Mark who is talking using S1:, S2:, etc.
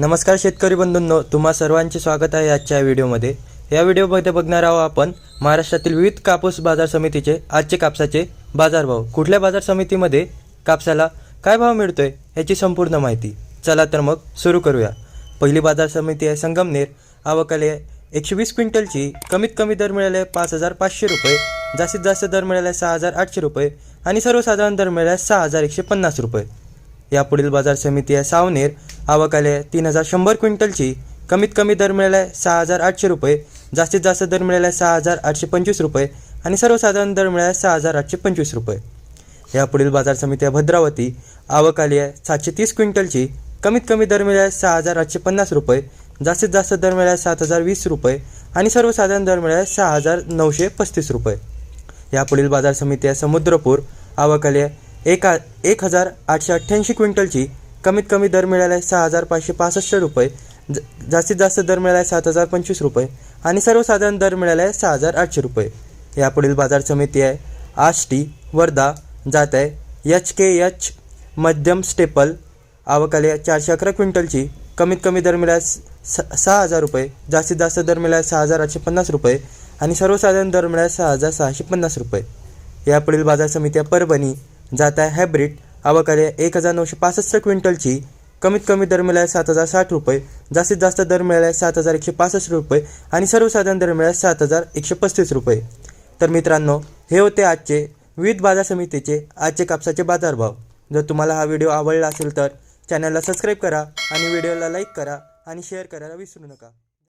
S1: नमस्कार शेतकरी बंधूंनो तुम्हा सर्वांचे स्वागत आहे आजच्या व्हिडिओमध्ये. या व्हिडिओमध्ये बघणार आहोत आपण महाराष्ट्रातील विविध कापूस बाजार समितीचे आजचे कापसाचे बाजारभाव. कुठल्या बाजार समितीमध्ये कापसाला काय भाव मिळतोय याची संपूर्ण माहिती. चला तर मग सुरू करूया. पहिली बाजार समिती आहे संगमनेर. आवकले आहे एकशे वीस क्विंटलची. कमीत कमी दर मिळाले पाच हजार पाचशे रुपये. जास्तीत जास्त दर मिळाले सहा हजार आठशे रुपये. आणि सर्वसाधारण दर मिळाले सहा हजार एकशे पन्नास रुपये. यापुढील बाजार समिती आहे. सावनेर. आवक आले तीन हजार शंभर क्विंटलची. कमीत कमी दर मिळाला आहे सहा हजार आठशे रुपये. जास्तीत जास्त दर मिळाला आहे सहा हजार आठशे पंचवीस रुपये. आणि सर्वसाधारण दर मिळाला आहे सहा हजार आठशे पंचवीस रुपये. यापुढील बाजार समिती आहे भद्रावती. आवक आली आहे सातशे तीस क्विंटलची. कमीत कमी दर मिळाला सहा हजार आठशे पन्नास रुपये. जास्तीत जास्त दर मिळाला सात हजार वीस रुपये. आणि सर्वसाधारण दर मिळाला सहा हजार नऊशे पस्तीस रुपये. यापुढील बाजार समिती आहे समुद्रपूर. आवक आली आहे एका एक हजार आठशे अठ्ठ्याऐंशी क्विंटलची कमीत कमी दर मिळाला आहे सहा हजार पाचशे पासष्ट रुपये ज जास्तीत जास्त दर मिळाला आहे सात हजार पंचवीस रुपये आणि सर्वसाधारण दर मिळाला आहे सहा हजार आठशे रुपये. यापुढील बाजार समिती आहे आष्टी वर्धा जात आहे एच के एच मध्यम स्टेपल आवकाले चारशे अकरा क्विंटलची कमीत कमी दर मिळाला स सहा हजार रुपये जास्तीत जास्त दर मिळाला सहा हजार आठशे पन्नास रुपये आणि सर्वसाधारण दर मिळाला सहा हजार सहाशे पन्नास रुपये. यापुढील बाजार समिती आहे परभणी जात आहे हायब्रिड. आवक आहे एक हजार नऊशे पासष्ट क्विंटलची कमीत कमी दर मिळाला आहे सात हजार साठ रुपये जास्तीत जास्त दर मिळाला सात हजार एकशे पासष्ट रुपये आणि सर्वसाधारण दर मिळाला सात हजार एकशे पस्तीस रुपये. तर मित्रांनो हे होते आजचे विविध बाजार समितीचे आजचे कापसाचे बाजारभाव. जर तुम्हाला हा व्हिडिओ आवडला असेल तर चॅनलला सबस्क्राईब करा आणि व्हिडिओला लाईक करा आणि शेअर करायला विसरू नका.